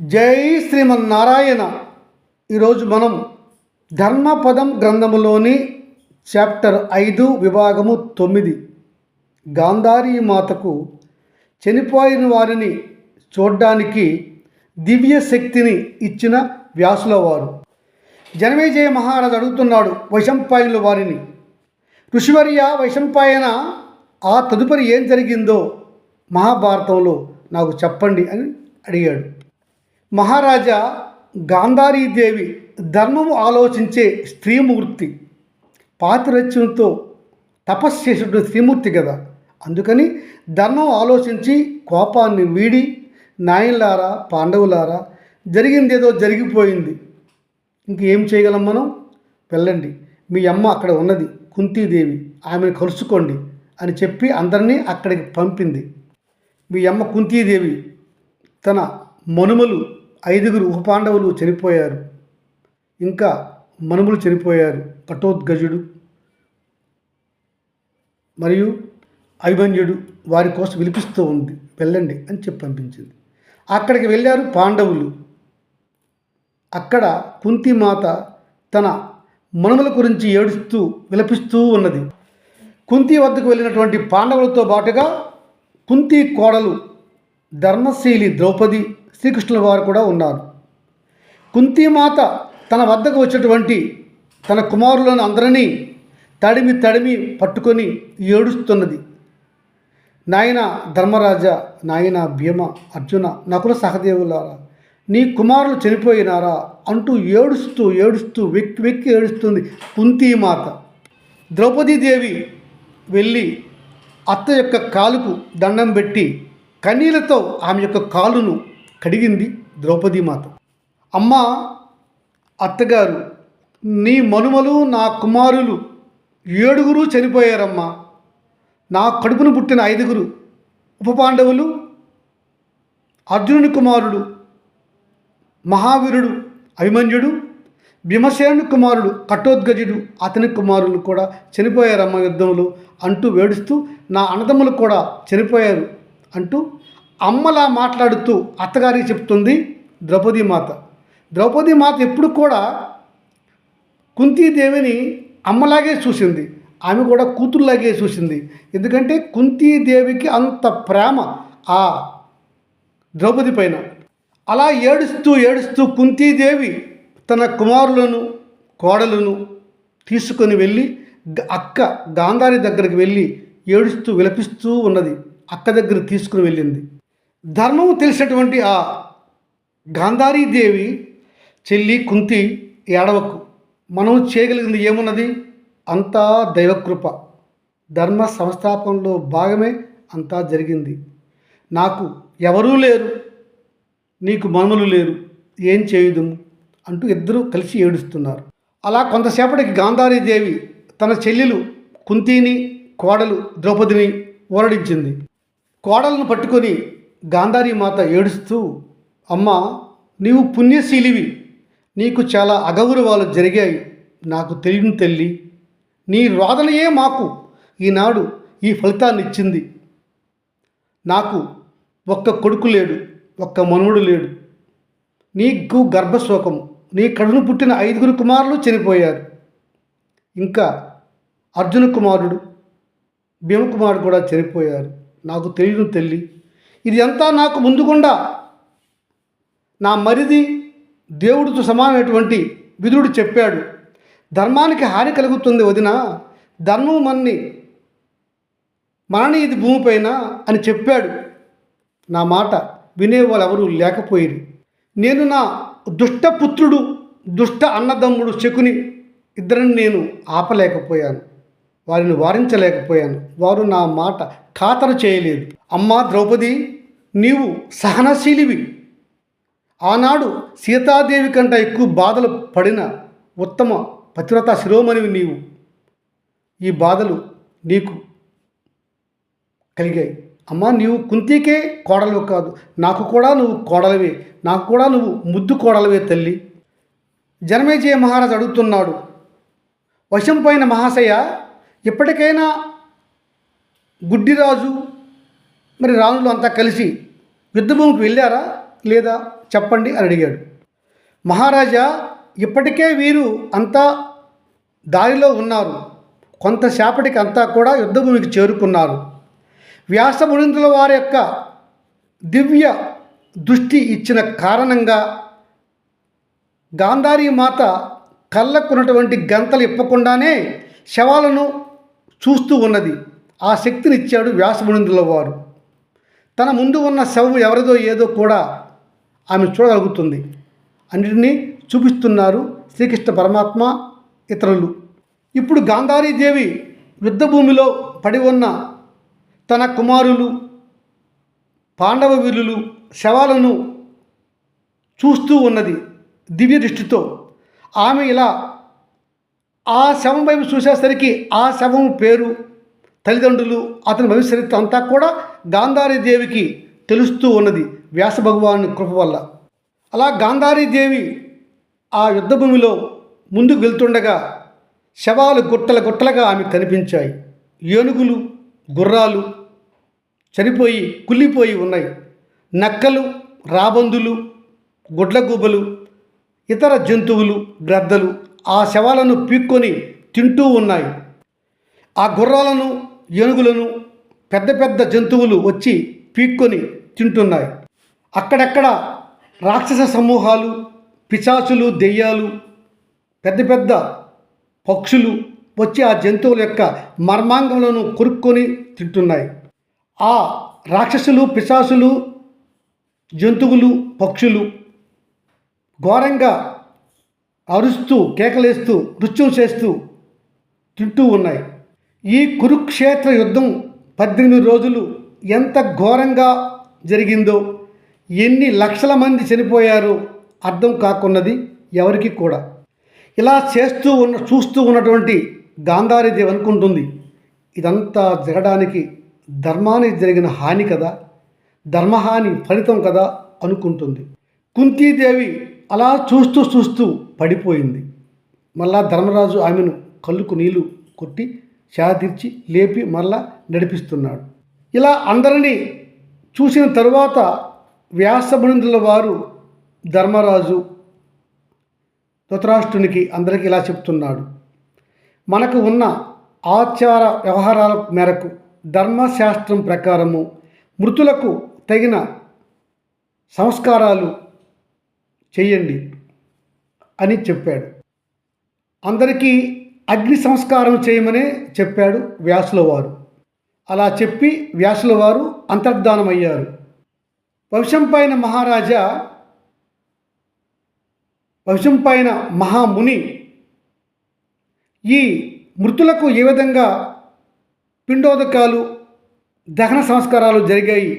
జై శ్రీమన్నారాయణ. ఈరోజు మనం ధర్మపదం గ్రంథములోని చాప్టర్ ఐదు విభాగము తొమ్మిది గాంధారీ మాతకు చనిపోయిన వారిని చూడ్డానికి దివ్య శక్తిని ఇచ్చిన వ్యాసుల వారు. జనమేజయ మహారాజు అడుగుతున్నాడు వైశంపాయనుల వారిని ఋషివర్య వైశంపాయన ఆ తదుపరి ఏం జరిగిందో మహాభారతంలో నాకు చెప్పండి అని అడిగాడు. మహారాజా గాంధారీదేవి ధర్మము ఆలోచించే స్త్రీమూర్తి పాతిరత్యంతో తపస్సు చేసేటువంటి స్త్రీమూర్తి కదా అందుకని ధర్మం ఆలోచించి కోపాన్ని వీడి నాయనలారా పాండవులారా జరిగిందేదో జరిగిపోయింది. ఇంకేం చేయగలం మనం? వెళ్ళండి. మీ అమ్మ అక్కడ ఉన్నది కుంతీదేవి ఆమెను కలుసుకోండి అని చెప్పి అందరినీ అక్కడికి పంపింది. మీ అమ్మ కుంతీదేవి తన మనుమలు ఐదుగురు ఉపపాండవులు చనిపోయారు. ఇంకా మనుములు చనిపోయారు. కఠోద్గజుడు మరియు అభిమన్యుడు వారి కోసం విలిపిస్తూ ఉంది. వెళ్ళండి అని చెప్పి పంపించింది. అక్కడికి వెళ్ళారు పాండవులు. అక్కడ కుంతిమాత తన మనుమల గురించి ఏడుస్తూ విలపిస్తూ ఉన్నది. కుంతి వద్దకు వెళ్ళినటువంటి పాండవులతో పాటుగా కుంతి కోడలు ధర్మశీలి ద్రౌపది శ్రీకృష్ణుల వారు కూడా ఉన్నారు. కుంతిమాత తన వద్దకు వచ్చినటువంటి తన కుమారులను అందరినీ తడిమి తడిమి పట్టుకొని ఏడుస్తున్నది. నాయన ధర్మరాజ నాయన భీమ అర్జున నకుల సహదేవులారా నీ కుమారులు చనిపోయినారా అంటూ ఏడుస్తూ ఏడుస్తూ వెక్కి వెక్కి ఏడుస్తుంది కుంతీమాత. ద్రౌపదీదేవి వెళ్ళి అత్త యొక్క కాలుకు దండం పెట్టి కన్నీలతో ఆమె యొక్క కాలును కడిగింది ద్రౌపదీమాత అమ్మ అత్తగారు నీ మనుమలు నా కుమారులు ఏడుగురు చనిపోయారమ్మా. నా కడుపును పుట్టిన ఐదుగురు ఉపపాండవులు అర్జునుని కుమారుడు మహావీరుడు అభిమన్యుడు భీమసేనుని కుమారుడు కట్టోద్గజుడు అతని కుమారులు కూడా చనిపోయారమ్మ యుద్ధంలో అంటూ వేడుస్తూ నా అన్నదమ్ములు కూడా చనిపోయారు అంటూ అమ్మలా మాట్లాడుతూ అత్తగారికి చెప్తుంది ద్రౌపదీ మాత. ద్రౌపదీ మాత ఎప్పుడు కూడా కుంతీదేవిని అమ్మలాగే చూసింది. ఆమె కూడా కూతురులాగే చూసింది. ఎందుకంటే కుంతీదేవికి అంత ప్రేమ ఆ ద్రౌపది పైన. అలా ఏడుస్తూ ఏడుస్తూ కుంతీదేవి తన కుమారులను కోడలను తీసుకొని వెళ్ళి అక్క గాంధారి దగ్గరికి వెళ్ళి ఏడుస్తూ విలపిస్తూ ఉన్నది. అక్క దగ్గర తీసుకుని వెళ్ళింది. ధర్మం తెలిసినటువంటి ఆ గాంధారీదేవి చెల్లి కుంతి ఏడవకు. మనం చేయగలిగింది ఏమున్నది? అంతా దైవకృప. ధర్మ సంస్థాపనలో భాగమే అంతా జరిగింది. నాకు ఎవరూ లేరు. నీకు మనములు లేరు. ఏం చేయుదుము? అంటూ ఇద్దరూ కలిసి ఏడుస్తున్నారు. అలా కొంతసేపటికి గాంధారీదేవి తన చెల్లెలు కుంతిని కోడలు ద్రౌపదిని ఓరడించింది. కోడలను పట్టుకొని గాంధారి మాత ఏడుస్తూ అమ్మ నీవు పుణ్యశీలివి. నీకు చాలా అగౌరవాలు జరిగాయి. నాకు తెలియని తల్లి. నీ రోదనయే మాకు. ఈనాడు ఈ ఫలితాన్ని ఇచ్చింది నాకు ఒక్క కొడుకు లేడు ఒక్క మనువుడు లేడు. నీకు గర్భశోకం. నీ కడును పుట్టిన ఐదుగురు కుమారులు చనిపోయారు. ఇంకా అర్జున కుమారుడు భీమకుమారుడు కూడా చనిపోయారు. నాకు తెలియదు తల్లి. ఇది అంతా నాకు ముందుకుండా నా మరిది దేవుడితో సమానమైనటువంటి విధుడు చెప్పాడు ధర్మానికి హాని కలుగుతుంది వదిన ధర్మం మన్ని మనని ఇది భూమిపైన అని చెప్పాడు. నా మాట వినేవాళ్ళు ఎవరూ లేకపోయారు. నేను నా దుష్ట పుత్రుడు దుష్ట అన్నదమ్ముడు శకుని ఇద్దరిని నేను ఆపలేకపోయాను. వారిని వారించలేకపోయాను. వారు నా మాట ఖాతరు చేయలేదు. అమ్మా ద్రౌపది నీవు సహనశీలివి. ఆనాడు సీతాదేవి కంటే ఎక్కువ బాధలు పడిన ఉత్తమ పతివ్రత శిరోమణివి నీవు. ఈ బాధలు నీకు కలిగాయి. అమ్మా నీవు కుంతికే కోడలు కాదు. నాకు కూడా నువ్వు కోడలవే. నాకు కూడా నువ్వు ముద్దు కోడలవే తల్లి. జనమేజయ మహారాజు అడుగుతున్నాడు వశం పోయిన మహాశయ ఇప్పటికైనా గుడ్డిరాజు మరి రాణులు అంతా కలిసి యుద్ధభూమికి వెళ్ళారా లేదా చెప్పండి అని అడిగాడు. మహారాజా ఇప్పటికే వీరు అంతా దారిలో ఉన్నారు. కొంతసేపటికి అంతా కూడా యుద్ధభూమికి చేరుకున్నారు. వ్యాసమునిందుల వారి యొక్క దివ్య దృష్టి ఇచ్చిన కారణంగా గాంధారీ మాత కళ్ళకున్నటువంటి గంతలు ఇప్పకుండానే శవాలను చూస్తూ ఉన్నది. ఆ శక్తినిచ్చాడు వ్యాసమునిందుల వారు తన ముందు ఉన్న శవము ఎవరిదో ఏదో కూడా ఆమె చూడగలుగుతుంది. అన్నిటినీ చూపిస్తున్నారు శ్రీకృష్ణ పరమాత్మ ఇతరులు. ఇప్పుడు గాంధారీదేవి యుద్ధభూమిలో పడి ఉన్న తన కుమారులు పాండవ వీరులు శవాలను చూస్తూ ఉన్నది దివ్య దృష్టితో. ఆమె ఇలా ఆ శవం వైపు చూసేసరికి ఆ శవం పేరు తల్లిదండ్రులు అతని భవిష్యత్తు అంతా కూడా గాంధారీదేవికి తెలుస్తూ ఉన్నది వ్యాస భగవాను కృప వల్ల. అలా గాంధారీదేవి ఆ యుద్ధభూమిలో ముందుకు వెళ్తుండగా శవాలు గుట్టల గుట్టలుగా ఆమె కనిపించాయి. ఏనుగులు గుర్రాలు చనిపోయి కుళ్ళిపోయి ఉన్నాయి. నక్కలు రాబందులు గుడ్లగూబలు ఇతర జంతువులు గ్రద్దలు ఆ శవాలను పీక్కొని తింటూ ఉన్నాయి. ఆ గుర్రాలను ఏనుగులను పెద్ద పెద్ద జంతువులు వచ్చి పీక్కొని తింటున్నాయి. అక్కడక్కడ రాక్షస సమూహాలు పిశాచులు దెయ్యాలు పెద్ద పెద్ద పక్షులు వచ్చి ఆ జంతువుల యొక్క మర్మాంగములను కొరుక్కొని తింటున్నాయి. ఆ రాక్షసులు పిశాసులు జంతువులు పక్షులు ఘోరంగా అరుస్తూ కేకలేస్తూ నృత్యం చేస్తూ తింటూ ఉన్నాయి. ఈ కురుక్షేత్ర యుద్ధం పద్దెనిమిది రోజులు ఎంత ఘోరంగా జరిగిందో ఎన్ని లక్షల మంది చనిపోయారో అర్థం కాకున్నది ఎవరికి కూడా. ఇలా చేస్తూ ఉన్న చూస్తూ ఉన్నటువంటి గాంధారీదేవి అనుకుంటుంది ఇదంతా జరగడానికి ధర్మానికి జరిగిన హాని కదా ధర్మహాని ఫలితం కదా అనుకుంటుంది. కుంతీదేవి అలా చూస్తూ చూస్తూ పడిపోయింది. మళ్ళా ధర్మరాజు ఆమెను కళ్ళుకు నీళ్ళు కొట్టి శాదీర్చి లేపి మళ్ళా నడిపిస్తున్నాడు. ఇలా అందరినీ చూసిన తరువాత వ్యాసమునిందుల వారు ధర్మరాజు ధృతరాష్ట్రునికి అందరికీ ఇలా చెప్తున్నాడు. మనకు ఉన్న ఆచార వ్యవహారాల మేరకు ధర్మశాస్త్రం ప్రకారము మృతులకు తగిన సంస్కారాలు చేయండి అని చెప్పాడు. అందరికీ అగ్ని సంస్కారం చేయమనే చెప్పాడు వ్యాసుల వారు. అలా చెప్పి వ్యాసుల వారు అంతర్ధానమయ్యారు. వంశం పైన మహారాజా వంశం పైన మహాముని ఈ మృతులకు ఏ విధంగా పిండోదకాలు దహన సంస్కారాలు జరిగాయి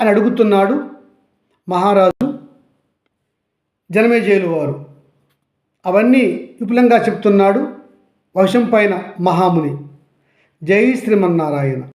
అని అడుగుతున్నాడు మహారాజు. జనమేజయులు వారు అవన్నీ విపులంగా చెప్తున్నాడు వంశం పైన మహాముని. జై శ్రీమన్నారాయణ.